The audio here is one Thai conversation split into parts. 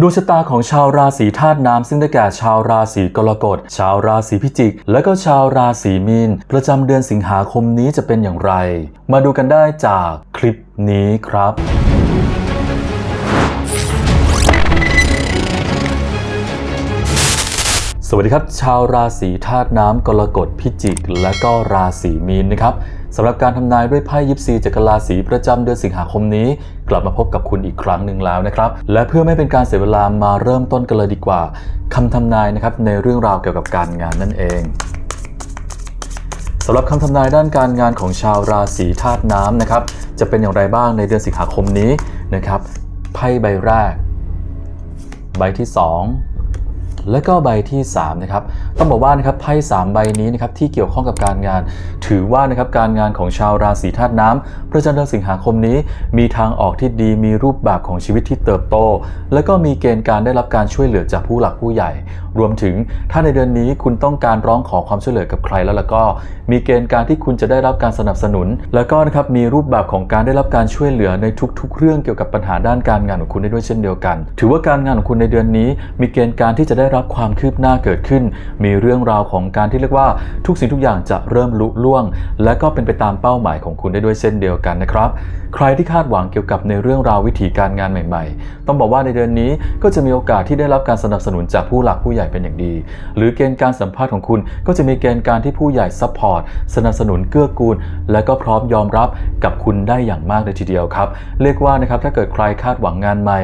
ดวงชะตาของชาวราศีธาตุน้ำซึ่งได้แก่ชาวราศีกรกฎ ชาวราศีพิจิก และก็ชาวราศีมีน ประจำเดือนสิงหาคมนี้จะเป็นอย่างไร มาดูกันได้จากคลิปนี้ครับสวัสดีครับ ชาวราศีธาตุน้ำกรกฎพิจิก และก็ราศีมีนนะครับ สำหรับการทำนายด้วยไพ่ยิปซีจักรราศีประจำเดือนสิงหาคมนี้ กลับมาพบกับคุณอีกครั้งหนึ่งแล้วนะครับ และเพื่อไม่เป็นการเสียเวลามาเริ่มต้นกันเลยดีกว่าคำทำนายนะครับในเรื่องราวเกี่ยวกับการงานนั่นเองสำหรับคำทำนายด้านการงานของชาวราศีธาตุน้ำนะครับ จะเป็นอย่างไรบ้างในเดือนสิงหาคมนี้นะครับไพ่ใบแรก ใบที่ 2 และก็ใบที่3นะครับต้องบอกว่านะครับไพ่3ใบนี้นะครับที่เกี่ยวข้องกับการงาน ถือว่านะครับการงานของชาวราศีธาตุน้ำประจำเดือนสิงหาคมนี้ มีทางออกที่ดีมีรูปแบบของชีวิตที่เติบโต และก็มีเกณฑ์การได้รับการช่วยเหลือจากผู้หลักผู้ใหญ่ รวมถึงถ้าในเดือนนี้คุณต้องการร้องขอความช่วยเหลือกับใครแล้วล้วก็ มีเกณฑ์การที่คุณจะได้รับการสนับสนุน แล้วก็นะครับมีรูปแบบของการได้รับการช่วยเหลือในทุก ๆ เรื่องเกี่ยวกับปัญหาด้านการงานของคุณได้ด้วยเช่นเดียวกัน ถือว่าการงานของคุณในเดือนนี้ มีเกณฑ์การที่จะได้รับความคืบหน้าเกิดขึ้นมีเรื่องราวของการที่เรียกว่าทุกสิ่งทุกอย่างจะเริ่มลุล่วง และก็เป็นไปตามเป้าหมายของคุณได้ด้วยเช่นเดียวกันนะครับ ใครที่คาดหวังเกี่ยวกับในเรื่องราววิธีการงานใหม่ ๆ ต้องบอกว่าในเดือนนี้ก็จะมีโอกาสที่ได้รับการสนับสนุนจากผู้หลักผู้ใหญ่เป็นอย่างดี หรือเกณฑ์การสัมภาษณ์ของคุณก็จะมีเกณฑ์การที่ผู้ใหญ่ซัพพอร์ตสนับสนุนเกื้อกูล และก็พร้อมยอมรับกับคุณได้อย่างมากเลยทีเดียวครับ เรียกว่านะครับถ้าเกิดใครคาดหวังงานใหม่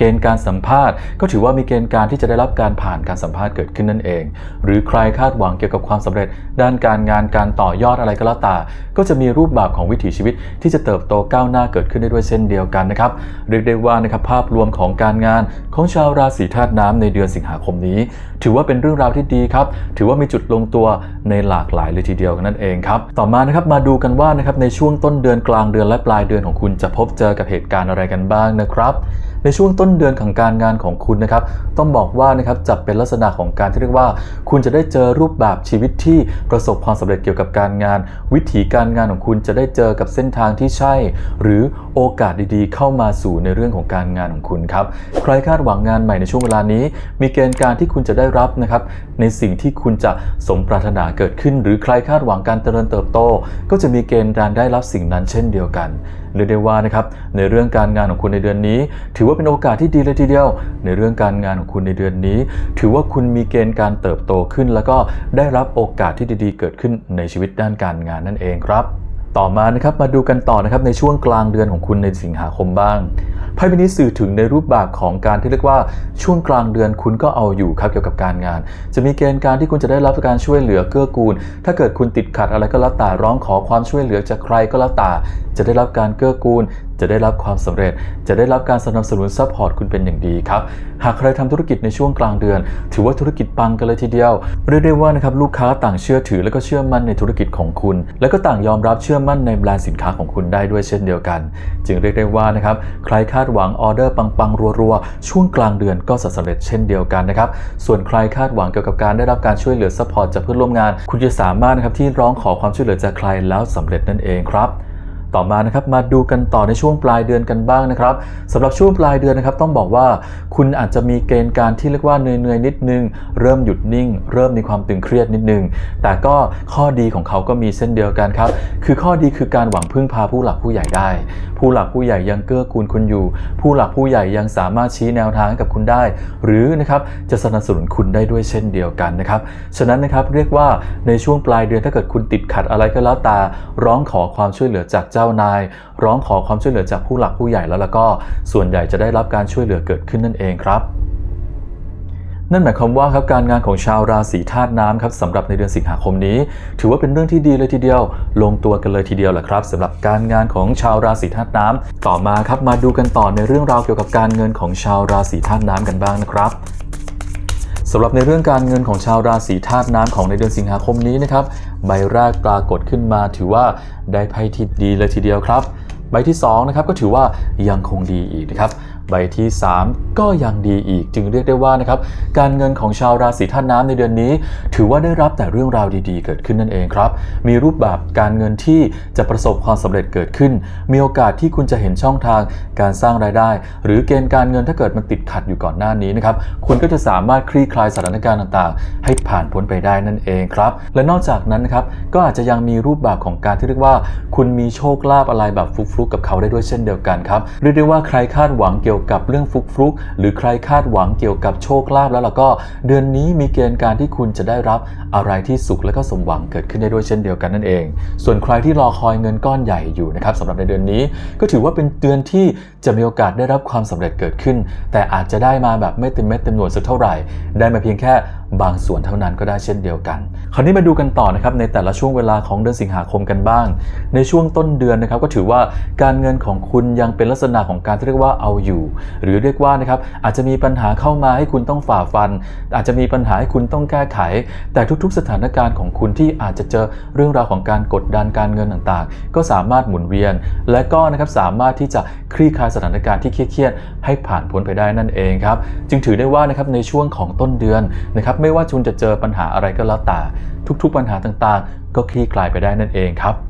เกณฑ์การสัมภาษณ์ ก็ถือว่ามีเกณฑ์การที่จะได้รับการผ่านการสัมภาษณ์เกิดขึ้นนั่นเอง หรือใครคาดหวังเกี่ยวกับความสำเร็จ ด้านการงานการต่อยอดอะไรก็แล้วแต่ก็จะมีรูปแบบของวิถีชีวิตที่จะเติบโตก้าวหน้าเกิดขึ้นได้ด้วยเช่นเดียวกันนะครับเรียกได้ว่านะครับภาพรวมของการงานของชาวราศีธาตุน้ำในเดือนสิงหาคมนี้ ถือว่าเป็นเรื่องราวที่ดีครับ ถือว่ามีจุดลงตัวในหลากหลายเลยทีเดียวกันนั่นเองครับต่อมานะครับมาดูกันว่านะครับในช่วงต้นเดือนกลางเดือนและปลายเดือนของคุณจะพบเจอกับเหตุการณ์อะไรกันบ้างนะครับ ในช่วงต้นเดือนของการงานของคุณนะครับ ต้องบอกว่านะครับจะเป็นลักษณะของการที่เรียกว่า คุณจะได้เจอรูปแบบชีวิตที่ประสบความสำเร็จเกี่ยวกับการงาน วิถีการงานของคุณจะได้เจอกับเส้นทางที่ใช่ หรือโอกาสดีๆ เข้ามาสู่ในเรื่องของการงานของคุณครับใครคาดหวังงานใหม่ในช่วงเวลานี้ มีเกณฑ์การที่คุณจะได้รับนะครับในสิ่งที่คุณจะสมปรารถนาเกิดขึ้น หรือใครคาดหวังการเจริญเติบโต ก็จะมีเกณฑ์การได้รับสิ่งนั้นเช่นเดียวกันเรียกได้ว่านะครับในเรื่องการงานของคุณในเดือนนี้ ถือว่าเป็นโอกาสที่ดีเลยทีเดียว ในเรื่องการงานของคุณในเดือนนี้ ถือว่าคุณมีเกณฑ์การเติบโตขึ้น แล้วก็ได้รับโอกาสที่ดีๆ เกิดขึ้นในชีวิตด้านการงานนั่นเองครับ ต่อมานะครับมาดูกันต่อนะครับในช่วงกลางเดือนของคุณในสิงหาคมบ้าง ไพ่ใบนี้สื่อถึงในรูปแบบของการที่เรียกว่าช่วงกลางเดือนคุณก็เอาอยู่ครับเกี่ยวกับการงาน จะมีเกณฑ์การที่คุณจะได้รับการช่วยเหลือเกื้อกูล ถ้าเกิดคุณติดขัดอะไรก็แล้วแต่ร้องขอความช่วยเหลือจากใครก็แล้วแต่จะได้รับการเกื้อกูล จะได้รับความสำเร็จ จะได้รับการสนับสนุนซัพพอร์ตคุณเป็นอย่างดีครับ หากใครทำธุรกิจในช่วงกลางเดือน ถือว่าธุรกิจปังกันเลยทีเดียว เรียกได้ว่านะครับลูกค้าต่างเชื่อถือและก็เชื่อมั่นในธุรกิจของคุณ และก็ต่างยอมรับเชื่อมั่นในแบรนด์สินค้าของคุณได้ด้วยเช่นเดียวกัน จึงเรียกได้ว่านะครับใครคาดหวังออเดอร์ปังๆรัวๆช่วงกลางเดือนก็สำเร็จเช่นเดียวกันนะครับส่วนใครคาดหวังเกี่ยวกับการได้รับการช่วยเหลือซัพพอร์ตจากเพื่อนร่วมงาน คุณจะสามารถนะครับที่ร้องขอความช่วยเหลือจากใครแล้วสำเร็จนั่นเองครับ ต่อมานะครับมาดูกันต่อในช่วงปลายเดือนกันบ้างนะครับสำหรับช่วงปลายเดือนนะครับต้องบอกว่าคุณอาจจะมีเกณฑ์การที่เรียกว่าเหนื่อยๆนิดนึง เริ่มหยุดนิ่ง เริ่มมีความตึงเครียดนิดนึง แต่ก็ข้อดีของเขาก็มีเช่นเดียวกันครับ คือข้อดีคือการหวังพึ่งพาผู้หลักผู้ใหญ่ได้ ผู้หลักผู้ใหญ่ยังเกื้อกูลคุณอยู่ ผู้หลักผู้ใหญ่ยังสามารถชี้แนวทางกับคุณได้ หรือนะครับจะสนับสนุนคุณได้ด้วยเช่นเดียวกันนะครับฉะนั้นนะครับเรียกว่าในช่วงปลายเดือนถ้าเกิดคุณติดขัดอะไรก็แล้วแต่ร้องขอความช่วยเหลือจากเจ้า้านาย ร้องขอความช่วยเหลือจากผู้หลักผู้ใหญ่แล้วแล้วก็ส่วนใหญ่จะได้รับการช่วยเหลือเกิดขึ้นนั่นเองครับนั่นหมายความว่าครับการงานของชาวราศีธาตุน้ำครับสำหรับในเดือนสิงหาคมนี้ ถือว่าเป็นเรื่องที่ดีเลยทีเดียว ลงตัวกันเลยทีเดียวแหละครับสำหรับการงานของชาวราศีธาตุน้ำต่อมาครับมาดูกันต่อในเรื่องราวเกี่ยวกับการเงินของชาวราศีธาตุน้ำกันบ้างนะครับ สำหรับในเรื่องการเงินของชาวราศีธาตุน้ำของในเดือนสิงหาคมนี้นะครับ ใบแรกปรากฏขึ้นมาถือว่าได้ไพ่ที่ดีเลยทีเดียวครับ ใบที่2นะครับก็ถือว่ายังคงดีอีกนะครับ ใบที่ 3 ก็ยังดีอีก จึงเรียกได้ว่านะครับการเงินของชาวราศีธาตุน้ำในเดือนนี้ ถือว่าได้รับแต่เรื่องราวดีๆ เกิดขึ้นนั่นเองครับ มีรูปแบบการเงินที่จะประสบความสำเร็จเกิดขึ้น มีโอกาสที่คุณจะเห็นช่องทางการสร้างรายได้ หรือเกณฑ์การเงินถ้าเกิดมันติดขัดอยู่ก่อนหน้านี้นะครับคุณก็จะสามารถคลี่คลายสถานการณ์ต่างๆ ให้ผ่านพ้นไปได้นั่นเองครับและนอกจากนั้นนะครับก็อาจจะยังมีรูปแบบของการที่เรียกว่า คุณมีโชคลาภอะไรแบบฟลุกๆกับเขาได้ด้วยเช่นเดียวกันครับเรียกได้ว่าใครคาดหวังเกี่ยวกับเรื่องฟุกฟุกหรือใครคาดหวังเกี่ยวกับโชคลาภแล้วล่ะก็ เดือนนี้มีเกณฑ์การที่คุณจะได้รับอะไรที่สุขและก็สมหวังเกิดขึ้นได้ด้วยเช่นเดียวกันนั่นเอง ส่วนใครที่รอคอยเงินก้อนใหญ่อยู่นะครับสำหรับในเดือนนี้ก็ถือว่าเป็นเดือนที่จะมีโอกาสได้รับความสำเร็จเกิดขึ้น แต่อาจจะได้มาแบบไม่เต็มเม็ดเต็มหน่วยสักเท่าไหร่ ได้มาเพียงแค่ บางส่วนเท่านั้นก็ได้เช่นเดียวกัน คราวนี้มาดูกันต่อนะครับในแต่ละช่วงเวลาของเดือนสิงหาคมกันบ้าง ในช่วงต้นเดือนนะครับก็ถือว่าการเงินของคุณยังเป็นลักษณะของการที่เรียกว่าเอาอยู่ หรือเรียกว่านะครับอาจจะมีปัญหาเข้ามาให้คุณต้องฝ่าฟัน อาจจะมีปัญหาให้คุณต้องแก้ไข แต่ทุกๆ สถานการณ์ของคุณที่อาจจะเจอเรื่องราวของการกดดันการเงินต่างๆ ก็สามารถหมุนเวียน และก็นะครับสามารถที่จะคลี่คลายสถานการณ์ที่เครียดๆให้ผ่านพ้นไปได้นั่นเองครับจึงถือได้ว่านะครับในช่วงของต้นเดือนนะครับไม่ว่าคุณจะเจอปัญหาอะไรก็แล้วแต่ทุกๆปัญหาต่างๆ ก็คลี่คลายไปได้นั่นเองครับ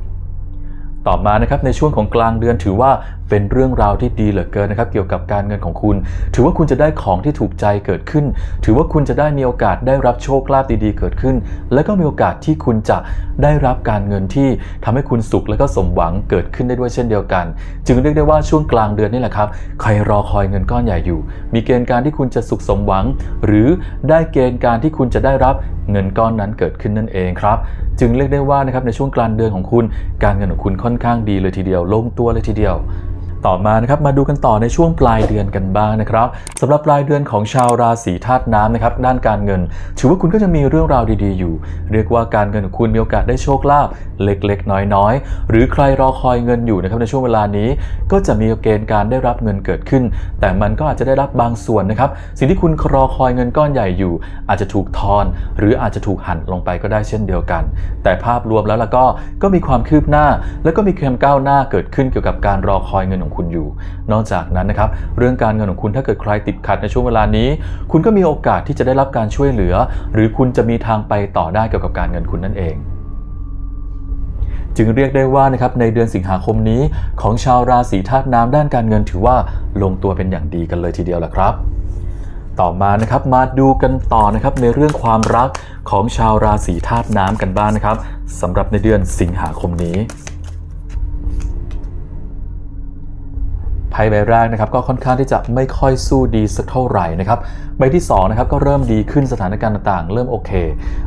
ต่อมานะครับในช่วงของกลางเดือนถือว่าเป็นเรื่องราวที่ดีเหลือเกินนะครับ เกี่ยวกับการเงินของคุณ ถือว่าคุณจะได้ของที่ถูกใจเกิดขึ้น ถือว่าคุณจะได้มีโอกาสได้รับโชคลาภดีๆเกิดขึ้น และก็มีโอกาสที่คุณจะได้รับการเงินที่ทำให้คุณสุขและก็สมหวังเกิดขึ้นได้ด้วยเช่นเดียวกัน จึงเรียกได้ว่าช่วงกลางเดือนนี่แหละครับใครรอคอยเงินก้อนใหญ่อยู่ มีเกณฑ์การที่คุณจะสุขสมหวัง หรือได้เกณฑ์การที่คุณจะได้รับเงินก้อนนั้นเกิดขึ้นนั่นเองครับ จึงเรียกได้ว่านะครับในช่วงกลางเดือนของคุณ การเงินของคุณค่อนอนข้างดีเลยทีเดียว ลงตัวเลยทีเดียว ต่อมานะครับมาดูกันต่อในช่วงปลายเดือนกันบ้างนะครับสำหรับปลายเดือนของชาวราศีธาตุน้ำนะครับด้านการเงิน ถือว่าคุณก็จะมีเรื่องราวดี ๆ อยู่ เรียกว่าการเงินของคุณมีโอกาสได้โชคลาภเล็กๆ น้อยๆ หรือใครรอคอยเงินอยู่นะครับในช่วงเวลานี้ ก็จะมีเกณฑ์การได้รับเงินเกิดขึ้น แต่มันก็อาจจะได้รับบางส่วนนะครับสิ่งที่คุณรอคอยเงินก้อนใหญ่อยู่ อาจจะถูกทอน หรืออาจจะถูกหั่นลงไปก็ได้เช่นเดียวกัน แต่ภาพรวมแล้วล่ะก็ก็มีความคืบหน้า และก็มีความก้าวหน้าเกิดขึ้นเกี่ยวกับการรอคอยเงินของคุณอยู่ นอกจากนั้นนะครับ เรื่องการเงินของคุณถ้าเกิดใครติดขัดในช่วงเวลานี้ คุณก็มีโอกาสที่จะได้รับการช่วยเหลือ หรือคุณจะมีทางไปต่อได้เกี่ยวกับการเงินคุณนั่นเองจึงเรียกได้ว่านะครับในเดือนสิงหาคมนี้ของชาวราศีธาตุน้ำด้านการเงินถือว่าลงตัวเป็นอย่างดีกันเลยทีเดียวแหละครับ ต่อมานะครับมาดูกันต่อนะครับในเรื่องความรักของชาวราศีธาตุน้ำกันบ้างนะครับสำหรับในเดือนสิงหาคมนี้ ไพ่ใบแรกนะครับก็ค่อนข้างที่จะไม่ค่อยสู้ดีสักเท่าไหร่นะครับใบที่2นะครับก็เริ่มดีขึ้นสถานการณ์ต่างๆ เริ่มโอเค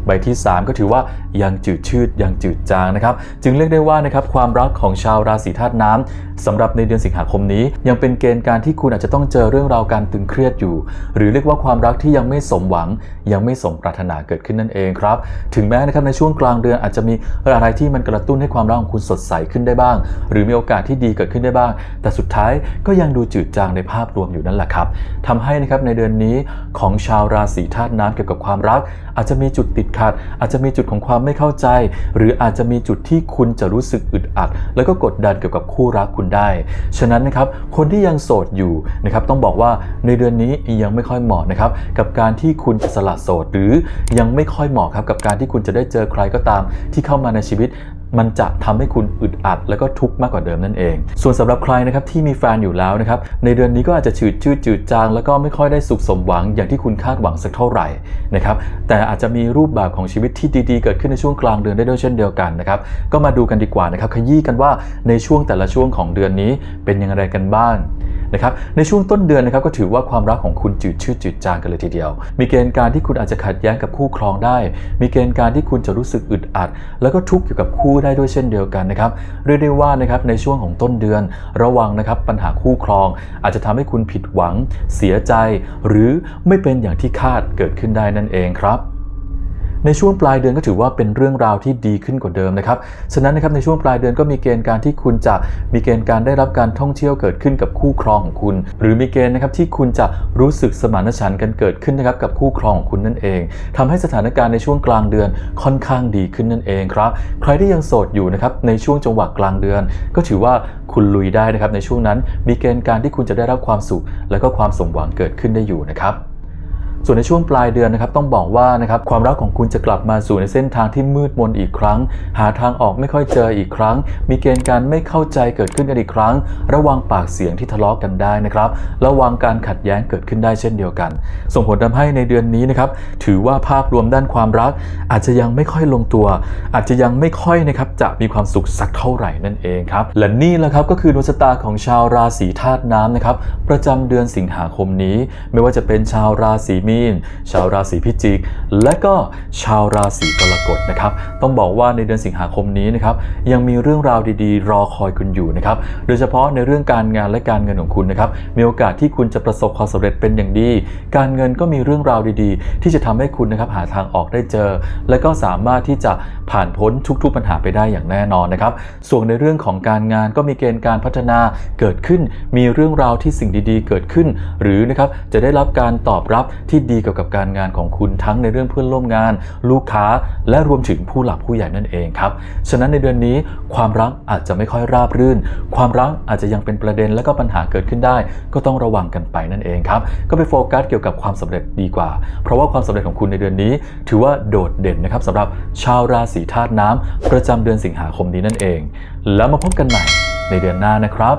ใบที่ 3 ก็ถือว่ายังจืดชืดยังจืดจางนะครับจึงเรียกได้ว่านะครับความรักของชาวราศีธาตุน้ำสำหรับในเดือนสิงหาคมนี้ ยังเป็นเกณฑ์การที่คุณอาจจะต้องเจอเรื่องราวการตึงเครียดอยู่ หรือเรียกว่าความรักที่ยังไม่สมหวัง ยังไม่สมปรารถนาเกิดขึ้นนั่นเองครับถึงแม้นะครับในช่วงกลางเดือนอาจจะมีอะไรที่มันกระตุ้นให้ความรักของคุณสดใสขึ้นได้บ้าง หรือมีโอกาสที่ดีเกิดขึ้นได้บ้าง แต่สุดท้ายก็ยังดูจืดจางในภาพรวมอยู่นั่นแหละครับทำให้นะครับในเดือนนี้ของชาวราศีธาตุน้ำเกี่ยวกับความรัก อาจจะมีจุดติดขัด อาจจะมีจุดของความไม่เข้าใจ หรืออาจจะมีจุดที่คุณจะรู้สึกอึดอัด แล้วก็กดดันเกี่ยวกับคู่รักคุณได้ ฉะนั้นนะครับคนที่ยังโสดอยู่นะครับต้องบอกว่าในเดือนนี้ยังไม่ค่อยเหมาะนะครับกับการที่คุณจะสละโสด หรือยังไม่ค่อยเหมาะครับกับการที่คุณจะได้เจอใครก็ตามที่เข้ามาในชีวิต มันจะทำให้คุณอึดอัด แล้วก็ทุกข์มากกว่าเดิมนั่นเอง ส่วนสำหรับใครนะครับที่มีแฟนอยู่แล้วนะครับในเดือนนี้ก็อาจจะชืดชืดจืดจาง แล้วก็ไม่ค่อยได้สุขสมหวังอย่างที่คุณคาดหวังสักเท่าไหร่นะครับแต่อาจจะมีรูปแบบของชีวิตที่ดีๆ เกิดขึ้นในช่วงกลางเดือนได้ด้วยเช่นเดียวกันนะครับก็มาดูกันดีกว่านะครับขยี้กันว่าในช่วงแต่ละช่วงของเดือนนี้เป็นยังไงกันบ้าง นะครับในช่วงต้นเดือนนะครับก็ถือว่าความรักของคุณจืดชืดจืดจางกันเลยทีเดียว มีเกณฑ์การที่คุณอาจจะขัดแย้งกับคู่ครองได้ มีเกณฑ์การที่คุณจะรู้สึกอึดอัด แล้วก็ทุกข์อยู่กับคู่ได้ด้วยเช่นเดียวกันนะครับเรียกได้ว่านะครับในช่วงของต้นเดือน ระวังนะครับปัญหาคู่ครอง อาจจะทำให้คุณผิดหวัง เสียใจ หรือไม่เป็นอย่างที่คาดเกิดขึ้นได้นั่นเองครับ ในช่วงปลายเดือนก็ถือว่าเป็นเรื่องราวที่ดีขึ้นกว่าเดิมนะครับ ฉะนั้นนะครับในช่วงปลายเดือนก็มีเกณฑ์การที่คุณจะมีเกณฑ์การได้รับการท่องเที่ยวเกิดขึ้นกับคู่ครองของคุณ หรือมีเกณฑ์นะครับที่คุณจะรู้สึกสมานฉันท์กันเกิดขึ้นนะครับกับคู่ครองของคุณนั่นเองทำให้สถานการณ์ในช่วงกลางเดือนค่อนข้างดีขึ้นนั่นเองครับ ใครที่ยังโสดอยู่นะครับในช่วงจังหวะกลางเดือน ก็ถือว่าคุณลุยได้นะครับในช่วงนั้นมีเกณฑ์การที่คุณจะได้รับความสุข และก็ความสมหวังเกิดขึ้นได้อยู่นะครับ ส่วนในช่วงปลายเดือนนะครับต้องบอกว่านะครับความรักของคุณจะกลับมาสู่ในเส้นทางที่มืดมนอีกครั้ง หาทางออกไม่ค่อยเจออีกครั้ง มีเกณฑ์การไม่เข้าใจเกิดขึ้นกันอีกครั้ง ระวังปากเสียงที่ทะเลาะกันได้นะครับระวังการขัดแย้งเกิดขึ้นได้เช่นเดียวกัน ส่งผลทำให้ในเดือนนี้นะครับถือว่าภาพรวมด้านความรัก อาจจะยังไม่ค่อยลงตัว อาจจะยังไม่ค่อยนะครับจะมีความสุขสักเท่าไหร่นั่นเองครับและนี่แหละครับก็คือดวงชะตาของชาวราศีธาตุน้ำนะครับประจำเดือนสิงหาคมนี้ ไม่ว่าจะเป็นชาวราศีมีน ชาวราศีพิจิก และก็ชาวราศีกรกฎนะครับ ต้องบอกว่าในเดือนสิงหาคมนี้นะครับยังมีเรื่องราวดีๆ รอคอยคุณอยู่นะครับ โดยเฉพาะในเรื่องการงานและการเงินของคุณนะครับ มีโอกาสที่คุณจะประสบความสำเร็จเป็นอย่างดี การเงินก็มีเรื่องราวดีๆ ที่จะทำให้คุณนะครับหาทางออกได้เจอ และก็สามารถที่จะผ่านพ้นทุกๆปัญหาไปได้อย่างแน่นอนนะครับ ส่วนในเรื่องของการงานก็มีเกณฑ์การพัฒนาเกิดขึ้น มีเรื่องราวที่สิ่งดีๆ เกิดขึ้น หรือนะครับจะได้รับการตอบรับที่ดีเกี่ยวกับการงานของคุณทั้งในเรื่องเพื่อนร่วมงาน ลูกค้า และรวมถึงผู้หลักผู้ใหญ่นั่นเองครับ ฉะนั้นในเดือนนี้ความรักอาจจะไม่ค่อยราบรื่น ความรักอาจจะยังเป็นประเด็นและก็ปัญหาเกิดขึ้นได้ ก็ต้องระวังกันไปนั่นเองครับ ก็ไปโฟกัสเกี่ยวกับความสำเร็จดีกว่า เพราะว่าความสำเร็จของคุณในเดือนนี้ ถือว่าโดดเด่นนะครับสำหรับชาวราศีธาตุน้ำประจำเดือนสิงหาคมนี้นั่นเอง แล้วมาพบกันใหม่ในเดือนหน้านะครับ